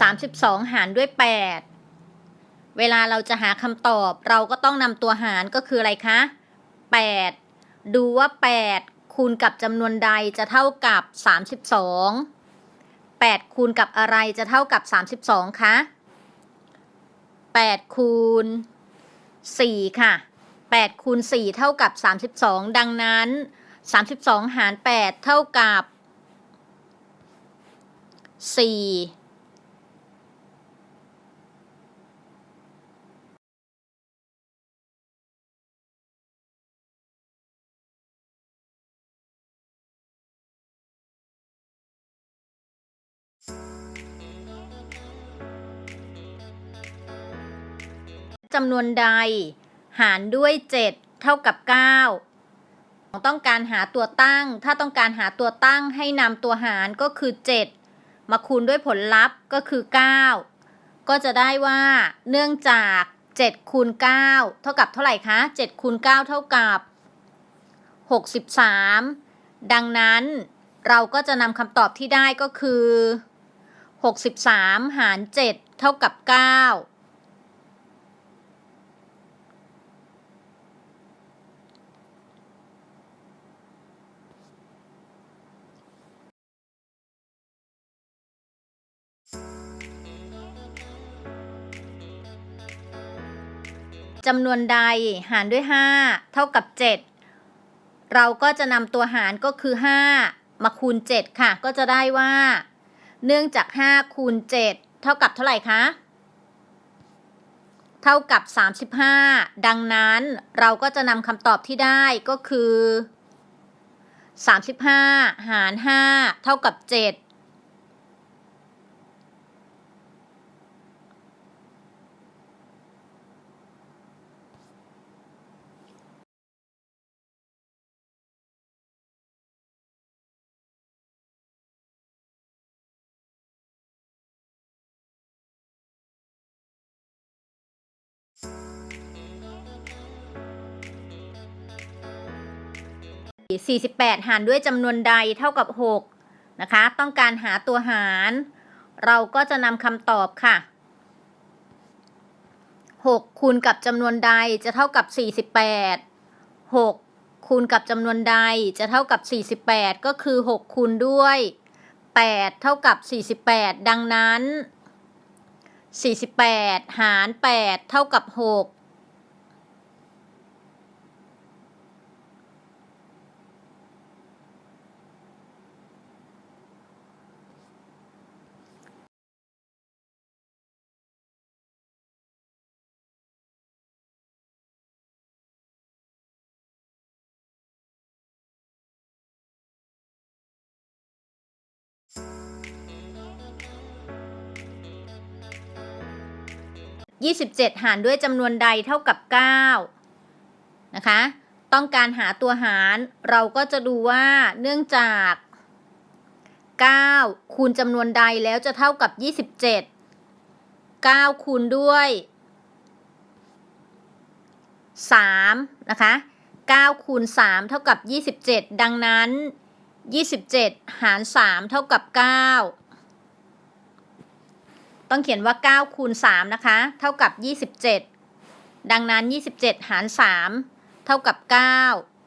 32 หารด้วย 8 เวลาเราจะหาคำตอบเราก็ต้องนำตัวหารก็คืออะไรคะ 8 ดูว่า 8 คูณกับจำนวนใดจะเท่ากับ 32 8 คูณกับอะไรจะเท่ากับ 32 คะ 8 คูณ 4 ค่ะ 8 คูณ 4 เท่ากับ 32 ดังนั้น 32 หาร 8 เท่ากับ 4 จำนวนใด หารด้วย 7 เท่ากับ 9 ต้องการหาตัวตั้ง ถ้าต้องการหาตัวตั้งให้นำตัวหารก็คือ 7 มาคูณด้วยผลลัพธ์ก็คือ 9 ก็จะได้ว่าเนื่องจาก7คูณ9เท่ากับเท่าไหร่คะ7คูณ9เท่ากับ 63 ดังนั้นเราก็จะนำคำตอบที่ได้ก็คือ 63 หาร 7 เท่ากับ 9 จำนวนใดหารด้วย 5 เท่ากับ 7 เราก็จะนำตัวหารก็คือ 5 มาคูณ 7 ค่ะ ก็จะได้ว่า เนื่องจาก 5 คูณ 7 เท่ากับเท่าไหร่คะ เท่ากับ 35 ดังนั้นเราก็จะนำคำตอบที่ได้ก็คือ 35 หาร 5 เท่ากับ 7 48 หารด้วยจำนวนใดเท่ากับ 6 นะคะ ต้องการหาตัวหาร เราก็จะนำคำตอบค่ะ 6 คูณกับจำนวนใดจะเท่ากับ 48 6 คูณกับจำนวนใดจะเท่ากับ 48 ก็คือ 6 คูณด้วย 8 เท่ากับ 48 ดังนั้น 48 หาร 8 เท่ากับ 6 27 หารด้วยจำนวนใดเท่ากับ 9 นะคะ ต้องการหาตัวหารเราก็จะดูว่าเนื่องจาก 9 คูณจำนวนใดแล้วจะเท่ากับ 27 9 คูณด้วย3นะคะ9คูณ3เท่ากับ 27 ดังนั้น 27 หาร 3 เท่ากับ 9 ต้องเขียนว่า9คูณ3นะคะ เท่ากับ 27 ดังนั้น 27 หาร 3 เท่ากับ 9